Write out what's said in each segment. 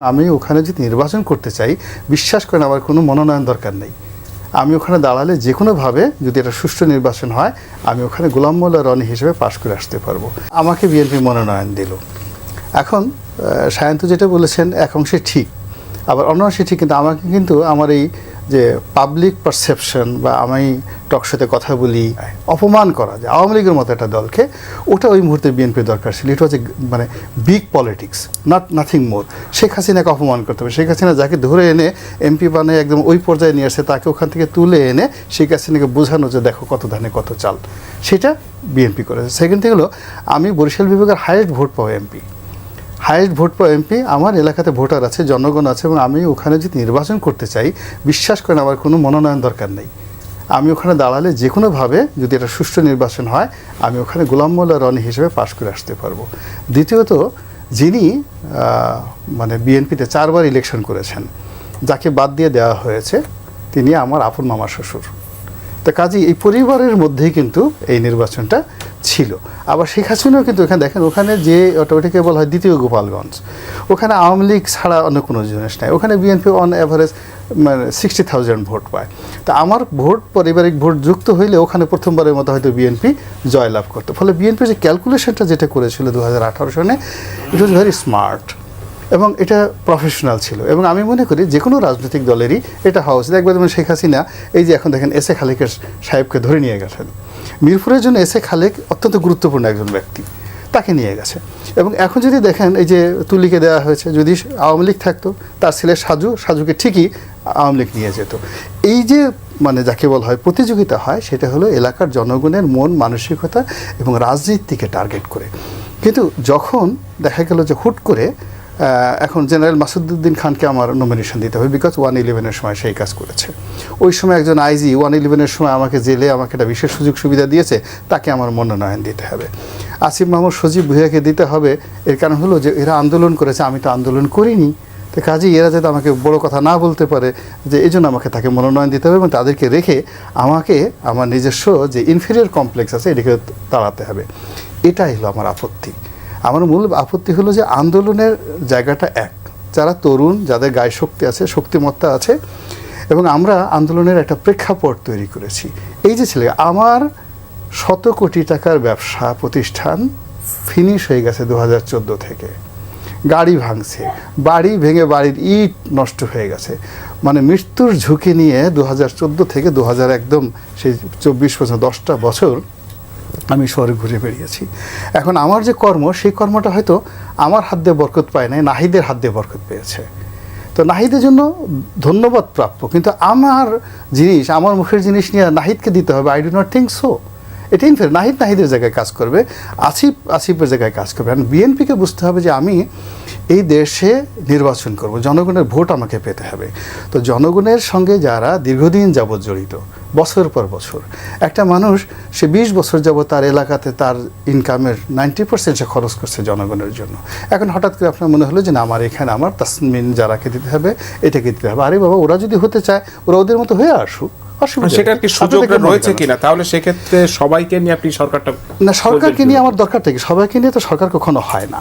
আমি ওখানে যদি নির্বাচন করতে চাই, বিশ্বাস করেন আমার কোনো মনোনয়ন দরকার নেই। আমি ওখানে দাঁড়ালে যে কোনোভাবে যদি এটা সুষ্ঠু নির্বাচন হয়, আমি ওখানে গোলাম মোল্লা রনি হিসেবে পাশ করে আসতে পারব। আমাকে বিএনপি মনোনয়ন দিল। এখন সায়ন্ত যেটা বলেছেন, এক অংশে ঠিক। আবার অন্য অংশে ঠিক, কিন্তু আমাকে কিন্তু আমার এই যে পাবলিক পারসেপশন বা আমি টকশোতে কথা বলি, অপমান করা, যে আওয়ামী লীগের মতো একটা দলকে, ওটা ওই মুহূর্তে বিএনপির দরকার ছিল। এটা হচ্ছে মানে big politics not nothing more Sheikh হাসিনাকে অপমান করতে হবে। শেখ হাসিনা যাকে ধরে এনে এমপি বানায় একদম ওই পর্যায়ে নিয়ে আসে, তাকে ওখান থেকে তুলে এনে শেখ হাসিনাকে বোঝানো যে দেখো কত ধানে কত চাল। সেটা বিএনপি করেছে। সেকেন্ড থেকে হলো, আমি বরিশাল বিভাগের হাইয়েস্ট ভোট পাবো এমপি হাইয়েস্ট ভোট পাওয়া এমপি আমার এলাকাতে ভোটার আছে, জনগণ আছে এবং আমি ওখানে যদি নির্বাচন করতে চাই, বিশ্বাস করেন আমার কোনো মনোনয়ন দরকার নেই। আমি ওখানে দাঁড়ালে যে কোনোভাবে যদি এটা সুষ্ঠু নির্বাচন হয়, আমি ওখানে গোলাম মোল্লা রনি হিসেবে পাশ করে আসতে পারব। দ্বিতীয়ত, যিনি মানে বিএনপিতে চারবার ইলেকশন করেছেন, যাকে বাদ দিয়ে দেওয়া হয়েছে, তিনি আমার আপন মামা শ্বশুর। তো কাজী এই পরিবারের মধ্যেই কিন্তু এই নির্বাচনটা ছিল। আবার শেখ হাসিনাও কিন্তু এখানে দেখেন, ওখানে যে অটোমেটিকে বলা হয় দ্বিতীয় গোপালগঞ্জ, ওখানে আওয়ামী লীগ ছাড়া অন্য কোনো জিনিস নাই। ওখানে বিএনপি অন অ্যাভারেজ মানে সিক্সটি থাউজেন্ড ভোট পায়। তা আমার ভোট, পারিবারিক ভোট যুক্ত হইলে ওখানে প্রথমবারের মতো হয়তো বিএনপি জয়লাভ করতো। ফলে বিএনপি যে ক্যালকুলেশনটা যেটা করেছিল দু হাজার আঠারো সনে ইট ওয়াজ ভেরি স্মার্ট এবং এটা প্রফেশনাল ছিল। এবং আমি মনে করি যে কোনো রাজনৈতিক দলেরই এটা হওয়া উচিত একবার যেমন শেখ হাসিনা, এই যে এখন দেখেন এস এ খালেকের সাহেবকে ধরে নিয়ে গেছেন। মিরপুরের জন্য এস এ খালেক অত্যন্ত গুরুত্বপূর্ণ একজন ব্যক্তি। তাকে নিয়ে গেছে। এবং এখন যদি দেখেন এই যে তুলিকে দেওয়া হয়েছে, যদি আওয়ামী লীগ থাকতো, তার ছেলে সাজু, সাজুকে ঠিকই আওয়ামী লীগ নিয়ে যেত। এই যে মানে যাকে বলা হয় প্রতিযোগিতা হয়, সেটা হলো এলাকার জনগণের মন, মানসিকতা এবং রাজনীতিকে টার্গেট করে। কিন্তু যখন দেখা গেল যে হুট করে এখন জেনারেল মাসুদুদ্দিন খানকে আমার নমিনেশন দিতে হবে বিকজ ওয়ান ইলেভেনের সময় সেই কাজ করেছে। ওই সময় একজন আইজি ওয়ান ইলেভেনের সময় আমাকে জেলে আমাকে একটা বিশেষ সুযোগ সুবিধা দিয়েছে, তাকে আমার মনোনয়ন দিতে হবে। আসিফ মাহমুদ সজীব ভুইয়াকে দিতে হবে, এর কারণ হলো যে এরা আন্দোলন করেছে, আমি তো আন্দোলন করিনি। তো কাজেই এরা যাতে আমাকে বড় কথা না বলতে পারে, যে এই জন্য আমাকে তাকে মনোনয়ন দিতে হবে এবং তাদেরকে রেখে আমাকে আমার নিজস্ব যে ইনফিরিয়র কমপ্লেক্স আছে, এটাকে তাড়াতে হবে। এটাই হলো আমার আপত্তি। আমার মূল আপত্তি হলো যে আন্দোলনের জায়গাটা এক। যারা তরুণ, যাদের গায়ে শক্তি আছে, শক্তিমত্তা আছে, এবং আমরা আন্দোলনের একটা প্রেক্ষাপট তৈরি করেছি। এই যে ছেলে, আমার শত কোটি টাকার ব্যবসা প্রতিষ্ঠান ফিনিশ হয়ে গেছে দু হাজার চোদ্দ থেকে। গাড়ি ভাঙছে, বাড়ি ভেঙে বাড়ির ইট নষ্ট হয়ে গেছে। মানে মৃত্যুর ঝুঁকি নিয়ে দু হাজার চোদ্দ থেকে দু হাজার একদম সেই চব্বিশ বছর, দশটা বছর আমি শহরে ঘুরে বেরিয়েছি এখন আমার যে কর্ম, সেই কর্মটা হয়তো আমার হাত দিয়ে বরকত পায় নাই, নাহিদের হাত দিয়ে বরকত পেয়েছে। তো নাহিদের জন্য ধন্যবাদ প্রাপ্য, কিন্তু আমার জিনিস, আমার মুখের জিনিস নিয়ে নাহিদকে দিতে হবে I do not think so এটা ইনফের নাহিদ নাহিদের জায়গায় কাজ করবে, আসিফ আসিফের জায়গায় কাজ করবে। আর বিএনপিকে বুঝতে হবে যে আমি এই দেশে নির্বাচন করব, জনগণের ভোট আমাকে পেতে হবে। তো জনগণের সঙ্গে যারা দীর্ঘদিন যাবৎ জড়িত বছর পর বছর। একটা মানুষ সে বিশ বছর যাবৎ তার এলাকাতে তার ইনকামের নাইনটি পার্সেন্ট সে খরচ করছে জনগণের জন্য। এখন হঠাৎ করে আপনার মনে হলো যে না আমার এখানে আমার তাসমিন যারাকে দিতে হবে এটাকে দিতে হবে। আরে বাবা ওরা যদি হতে চায় ওরা ওদের মতো হয়ে আসুক সেটার কি সুযোগ রয়েছে কিনা? তাহলে সেক্ষেত্রে সবাইকে নিয়ে আপনি সরকারটা না সরকারকে নিয়ে আমার দরকারটা কি সবাইকে নিয়ে তো সরকার কখনো হয় না।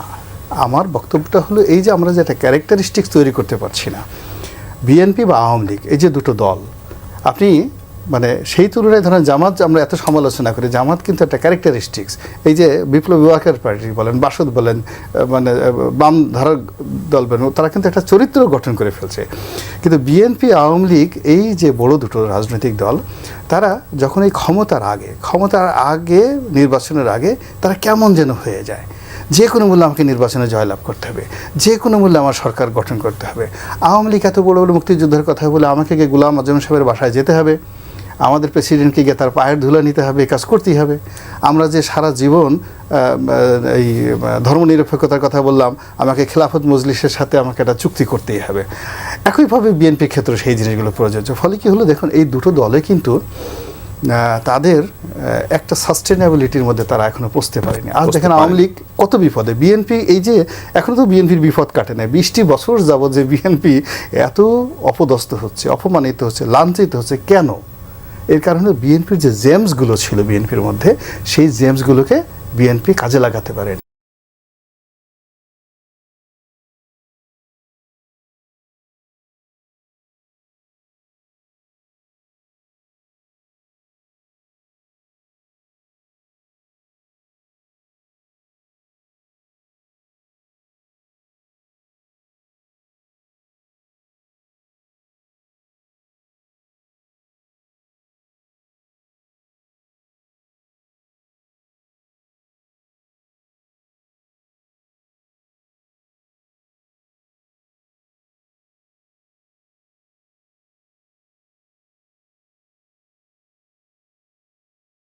আমার বক্তব্যটা হলো এই যে আমরা যে একটা ক্যারেক্টারিস্টিক্স তৈরি করতে পারছি না। বিএনপি বা আওয়ামী লীগ এই যে দুটো দল আপনি মানে সেই তুলনায় ধরেন জামাত আমরা এত সমালোচনা করি, জামাত কিন্তু একটা ক্যারেক্টারিস্টিক্স এই যে বিপ্লবী ওয়ার্কার পার্টি বলেন, বাসদ বলেন মানে বাম ধারার দল বলেন, তারা কিন্তু একটা চরিত্র গঠন করে ফেলছে। কিন্তু বিএনপি আওয়ামী লীগ, এই যে বড় দুটো রাজনৈতিক দল, তারা যখন এই ক্ষমতার আগে ক্ষমতার আগে, নির্বাচনের আগে, তারা কেমন যেন হয়ে যায়। যে কোনো মূল্যে আমাকে নির্বাচনে জয়লাভ করতে হবে। যে কোনো মূল্যে আমার সরকার গঠন করতে হবে। আওয়ামী লীগ এত বড় বড় মুক্তিযুদ্ধের কথা বলে আমাকে গুলাম আজম সাহেবের বাসায় যেতে হবে? আমাদের প্রেসিডেন্টকে গিয়ে তার পায়ের ধুলা নিতে হবে কাজ করতেই হবে। আমরা যে সারা জীবন এই ধর্মনিরপেক্ষতার কথা বললাম আমাকে খেলাফত মজলিসের সাথে আমাকে একটা চুক্তি করতেই হবে। একইভাবে বিএনপির ক্ষেত্রে সেই জিনিসগুলো প্রযোজ্য। ফলে কি হলো দেখুন এই দুটো দলে কিন্তু তাদের একটা সাস্টেনেবিলিটির মধ্যে তারা এখনও পৌঁছতে পারেনি। আজ দেখেন আওয়ামী লীগ কত বিপদে। বিএনপি এই যে এখনও তো বিএনপির বিপদ কাটে না। বিশটি বছর যাবৎ যে বিএনপি এত অপদস্থ হচ্ছে অপমানিত হচ্ছে লাঞ্ছিত হচ্ছে কেন? এর কারণে বিএনপির যে জেমসগুলো ছিল বিএনপির মধ্যে সেই জেমসগুলোকে বিএনপি কাজে লাগাতে পারেন